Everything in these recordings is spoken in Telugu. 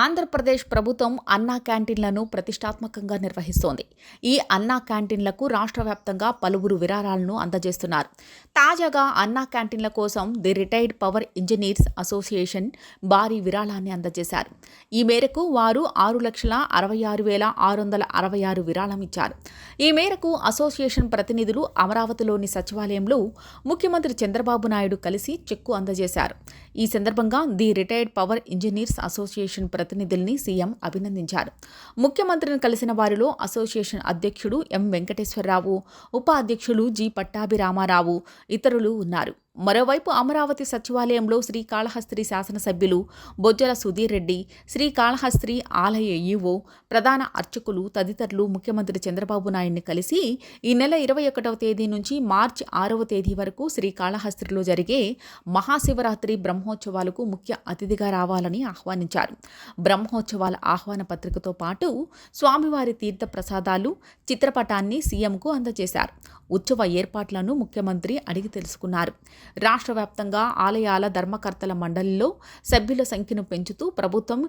ఆంధ్రప్రదేశ్ ప్రభుత్వం అన్నా క్యాంటీన్లను ప్రతిష్టాత్మకంగా నిర్వహిస్తోంది. ఈ అన్నా క్యాంటీన్లకు రాష్ట్ర వ్యాప్తంగా పలువురు విరాళాలను అందజేస్తున్నారు. తాజాగా అన్నా క్యాంటీన్ల కోసం the retired power engineers association భారీ విరాళాన్ని అందజేశారు. ఈ మేరకు వారు ఆరు లక్షల అరవై ఆరు వేల ఆరు వందల అరవై ఆరు విరాళం ఇచ్చారు. ఈ మేరకు అసోసియేషన్ ప్రతినిధులు అమరావతిలోని సచివాలయంలో ముఖ్యమంత్రి చంద్రబాబు నాయుడు కలిసి చెక్కు అందజేశారు. ఈ సందర్భంగా the retired power engineers association ప్రతినిధుల్ని CM అభినందించారు. ముఖ్యమంత్రిని కలిసిన వారిలో అసోసియేషన్ అధ్యక్షుడు ఎం వెంకటేశ్వరరావు ఉపాధ్యక్షులు జి పట్టాభిరామారావు ఇతరులు ఉన్నారు. మరోవైపు అమరావతి సచివాలయంలో శ్రీకాళహస్త్రి శాసనసభ్యులు బొజ్జల సుధీర్ రెడ్డి శ్రీకాళహస్త్రి ఆలయ ఈవో ప్రధాన అర్చకులు తదితరులు ముఖ్యమంత్రి చంద్రబాబు నాయుడిని కలిసి ఈ నెల ఇరవై ఒకటవ తేదీ నుంచి మార్చి ఆరవ తేదీ వరకు శ్రీకాళహస్త్రిలో జరిగే మహాశివరాత్రి బ్రహ్మోత్సవాలకు ముఖ్య అతిథిగా రావాలని ఆహ్వానించారు. బ్రహ్మోత్సవాల ఆహ్వాన పత్రికతో పాటు స్వామివారి తీర్థ ప్రసాదాలు చిత్రపటాన్ని సీఎంకు అందజేశారు. ఉత్సవ ఏర్పాట్లను ముఖ్యమంత్రి అడిగి తెలుసుకున్నారు. రాష్ట్ర వ్యాప్తంగా ఆలయాల ధర్మకర్తల మండలిలో సభ్యుల సంఖ్యను పెంచుతూ ప్రభుత్వం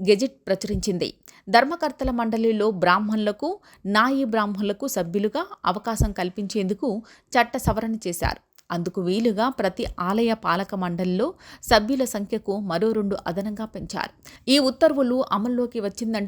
గెజిట్ ప్రచురించింది. ధర్మకర్తల మండలిలో బ్రాహ్మణులకు నాయి బ్రాహ్మణులకు సభ్యులుగా అవకాశం కల్పించేందుకు చట్ట సవరణ చేశారు. అందుకు వీలుగా ప్రతి ఆలయ పాలక మండలిలో సభ్యుల సంఖ్యకు మరో రెండు అదనంగా పెంచారు. ఈ ఉత్తర్వులు అమల్లోకి వచ్చిందంటే